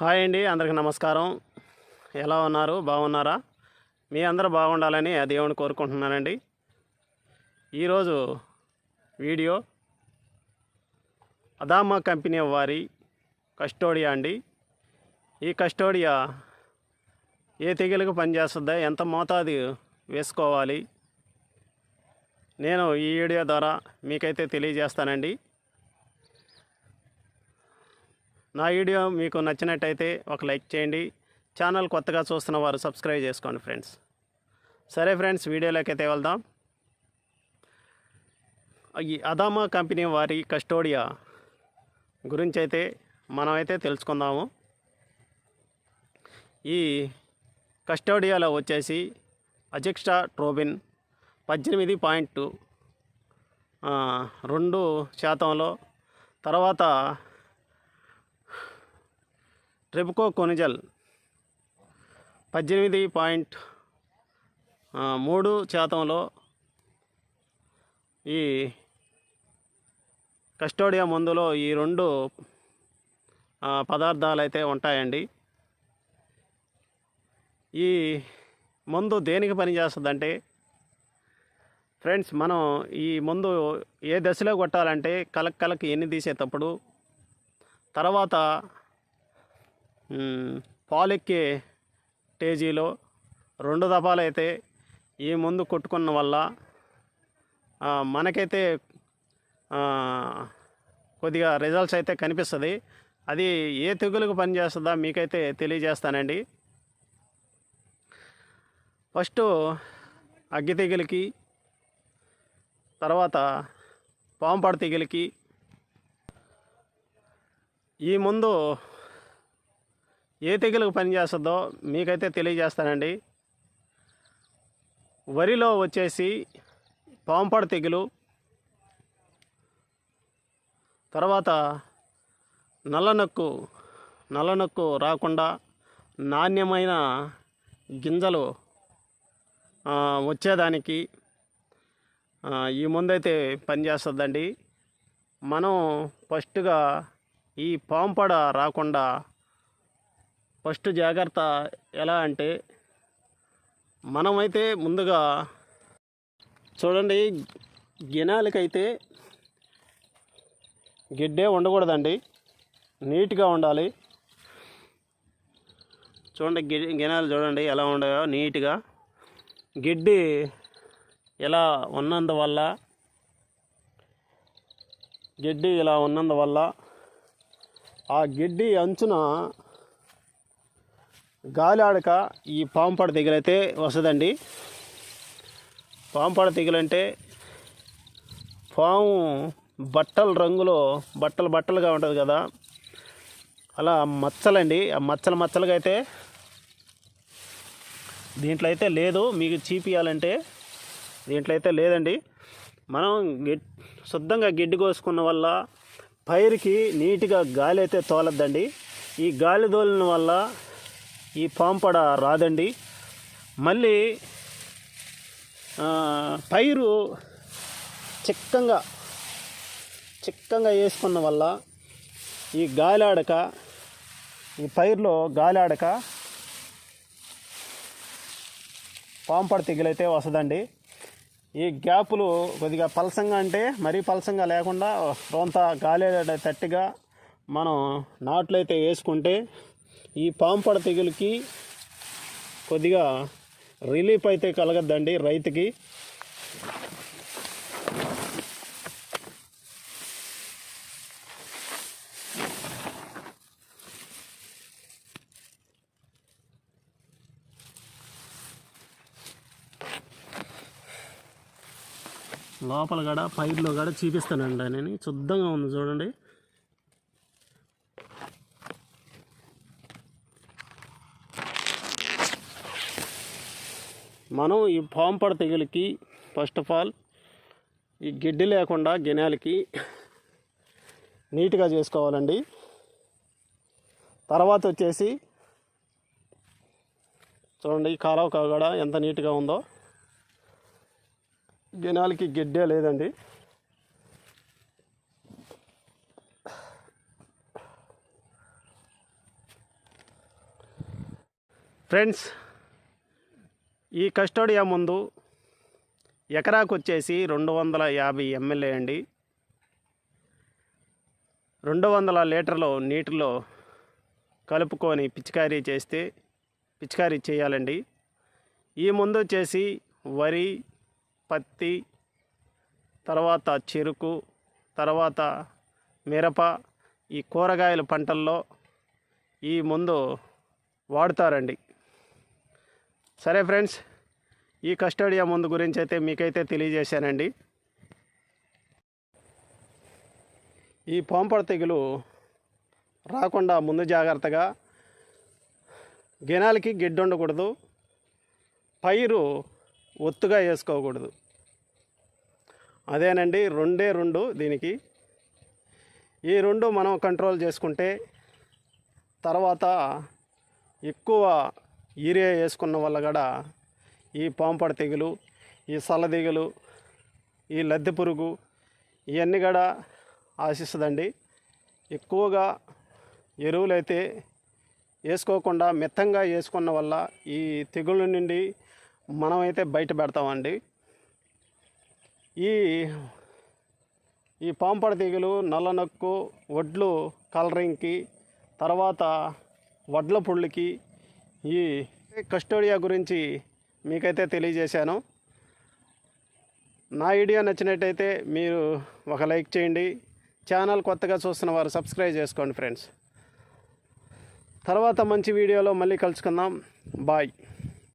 Hi అండి అందరికి నమస్కారం. ఎలా ఉన్నారు? బాగున్నారా? మీ అందరూ బాగుండాలని ఆ దేవుని కోరుకుంటున్నానండి. ఈరోజు వీడియో అదామా కంపెనీ వారి కస్టోడియా అండి. ఈ కస్టోడియా ఏ తెగులకు పనిచేస్తుందా ఎంత మోతాదు వేసుకోవాలి నేను ఈ వీడియో ద్వారా మీకైతే తెలియజేస్తానండి. నా వీడియో మీకు నచ్చినట్టయితే ఒక లైక్ చేయండి. ఛానల్ కొత్తగా చూస్తున్న వారు సబ్స్క్రైబ్ చేసుకోండి ఫ్రెండ్స్. సరే ఫ్రెండ్స్ వీడియోలోకి అయితే వెళ్దాం. ఈ అదామా కంపెనీ వారి కస్టోడియా గురించి అయితే మనమైతే తెలుసుకుందాము. ఈ కస్టోడియాలో వచ్చేసి అజెక్స్టా ట్రోబిన్ పద్దెనిమిది పాయింట్ రెండు శాతంలో తర్వాత ట్రిప్కో కొనిజల్. పద్దెనిమిది పాయింట్ మూడు శాతంలో ఈ కస్టోడియా మందులో ఈ రెండు పదార్థాలు అయితే ఉంటాయండి. ఈ మందు దేనికి పనిచేస్తుందంటే ఫ్రెండ్స్ మనం ఈ మందు ఏ దశలో కొట్టాలంటే కలక్ కలక్ ఎన్ని తీసేటప్పుడు తర్వాత పాలెక్కే టేజీలో రెండు దఫాలు అయితే ఈ మందు కొట్టుకున్న వల్ల మనకైతే కొద్దిగా రిజల్ట్స్ అయితే కనిపిస్తుంది. అది ఏ తెగులకు పనిచేస్తుందా మీకైతే తెలియజేస్తానండి. ఫస్ట్ అగ్గి తెగులకి తర్వాత పాంపాడు తెగులకి ఈ ముందు ఏ తెగులకు పనిచేస్తుందో మీకైతే తెలియజేస్తానండి. వరిలో వచ్చేసి పాంపడు తెగులు తర్వాత నల్లనొక్కు నల్లనొక్కు రాకుండా నాణ్యమైన గింజలు వచ్చేదానికి ఈ ముందైతే పనిచేస్తుందండి మనం ఫస్ట్గా ఈ పాంపడ రాకుండా ఫస్ట్ జాగ్రత్త ఎలా అంటే మనమైతే ముందుగా చూడండి గినాలకైతే గిడ్డే ఉండకూడదండి. నీట్గా ఉండాలి. చూడండి గి గినాలు చూడండి ఎలా ఉన్నాయో నీట్గా. గిడ్డి ఇలా ఉన్నందువల్ల గిడ్డి ఇలా ఉన్నందువల్ల ఆ గిడ్డి అంచున గాలి ఆడక ఈ పాంపడ తెగులైతే వస్తుందండి. పాంపడ తెగులంటే పాము బట్టల రంగులో బట్టలు బట్టలుగా ఉంటుంది కదా. అలా మచ్చలండి. ఆ మచ్చలు మచ్చలుగా అయితే దీంట్లో అయితే లేదు. మీకు చీపియాలంటే దీంట్లో అయితే లేదండి. మనం గిడ్ శుద్ధంగా గిడ్డి కోసుకున్న వల్ల పైరుకి నీట్గా గాలి అయితే తోలద్దండి. ఈ గాలి తోలిన వల్ల ఈ పాంపడ రాదండి. మళ్ళీ పైరు చిక్కంగా చిక్కంగా వేసుకున్న వల్ల ఈ గాలి ఆడక ఈ పైరులో గాలి ఆడక పాంపడ తెగులైతే వస్తుందండి. ఈ గ్యాపులు కొద్దిగా పలసంగా అంటే మరీ పలసంగా లేకుండా కొంత గాలి తట్టిగా మనం నాట్లు అయితే వేసుకుంటే ఈ పాంపడ తెగులకి కొద్దిగా రిలీఫ్ అయితే కలగద్దండి రైతుకి. లోపల కూడా పైర్లో కూడా చూపిస్తానండి నేను శుద్ధంగా ఉంది చూడండి. మనం ఈ పాంపడ తెగులకి ఫస్ట్ ఆఫ్ ఆల్ ఈ గిడ్డి లేకుండా గిన్నెలకి నీట్గా చేసుకోవాలండి. తర్వాత వచ్చేసి చూడండి ఈ కాలువ కూడా ఎంత నీట్గా ఉందో. గినాలకి గిడ్డే లేదండి. ఫ్రెండ్స్ ఈ కస్టోడియా ముందు ఎకరాకు వచ్చేసి రెండు వందల యాభై ఎంఎల్ఏ అండి. రెండు వందల లీటర్లు నీటిలో కలుపుకొని పిచికారీ చేస్తే పిచికారీ చేయాలండి. ఈ ముందు వచ్చేసి వరి పత్తి తర్వాత చెరుకు తర్వాత మిరప ఈ కూరగాయల పంటల్లో ఈ ముందు వాడుతారండి. సరే ఫ్రెండ్స్ ఈ కస్టోడియా ముందు గురించి అయితే మీకైతే తెలియజేశానండి. ఈ పాంపడ తెగులు రాకుండా ముందు జాగ్రత్తగా గినాలకి గిడ్డ ఉండకూడదు పైరు ఒత్తుగా వేసుకోకూడదు. అదేనండి రెండే రెండు దీనికి. ఈ రెండు మనం కంట్రోల్ చేసుకుంటే తర్వాత ఎక్కువ యూరియా వేసుకున్న వల్ల కూడా ఈ పాంపడ తెగులు ఈ సల్లదిగులు ఈ లద్దె పురుగు ఇవన్నీ కూడా ఆశిస్తుందండి. ఎక్కువగా ఎరువులైతే వేసుకోకుండా మిత్తంగా వేసుకున్న వల్ల ఈ తెగుళ్ళ నుండి మనమైతే బయట పెడతామండి. ఈ ఈ పాంపడ తీగలు నల్ల నక్కు వడ్లు కలరింగ్కి తర్వాత వడ్ల పుళ్ళుకి ఈ కస్టోడియా గురించి మీకైతే తెలియజేశాను. నా వీడియో నచ్చినట్టయితే మీరు ఒక లైక్ చేయండి. ఛానల్ కొత్తగా చూస్తున్న వారు సబ్స్క్రైబ్ చేసుకోండి ఫ్రెండ్స్. తర్వాత మంచి వీడియోలో మళ్ళీ కలుసుకుందాం. బాయ్.